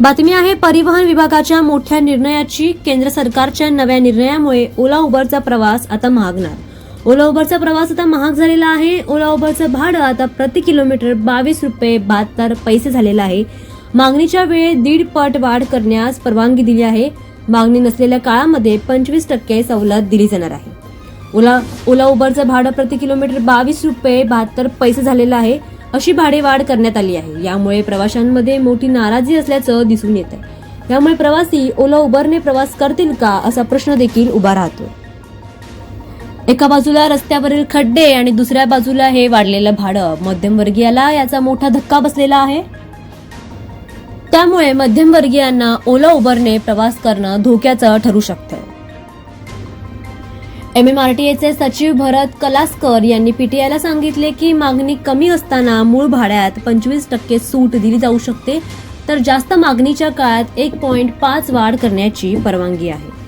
बातमी आहे परिवहन विभागाच्या मोठ्या निर्णयाची केंद्र सरकारच्या नव्या निर्णयामुळे ओला उबरचा प्रवास आता महागणार. ओला उबरचा प्रवास आता महाग झालेला आहे. ओला उबरचं भाडं आता प्रति किलोमीटर बावीस रुपये बहात्तर पैसे झालेलं आहे. मागणीच्या वेळेत दीड पट वाढ करण्यास परवानगी दिली आहे. मागणी नसलेल्या काळामध्ये पंचवीस टक्के सवलत दिली जाणार आहे. ओला ओला उबरचं भाडं प्रति किलोमीटर बावीस रुपये बहात्तर पैसे झालेलं आहे. अशी भाडेवाढ करण्यात आली आहे. यामुळे प्रवाशांमध्ये मोठी नाराजी असल्याचं दिसून येत आहे त्यामुळे प्रवासी ओला उबरने प्रवास करतील का असा प्रश्न देखील उभा राहतो एका बाजूला रस्त्यावरील खड्डे आणि दुसऱ्या बाजूला हे वाढलेलं भाडं मध्यमवर्गीयाला याचा मोठा धक्का बसलेला आहे. त्यामुळे मध्यमवर्गीयांना ओला उबरने प्रवास करणं धोक्याचं ठरू शकतं एम एम आर टी एचे सचिव भरत कलास्कर यांनी पीटीआयला सांगितले की मागणी कमी असताना मूळ भाड्यात पंचवीस टक्के सूट दिली जाऊ शकते तर जास्त मागणीच्या काळात एक पॉईंट पाच वाढ करण्याची परवानगी आहे.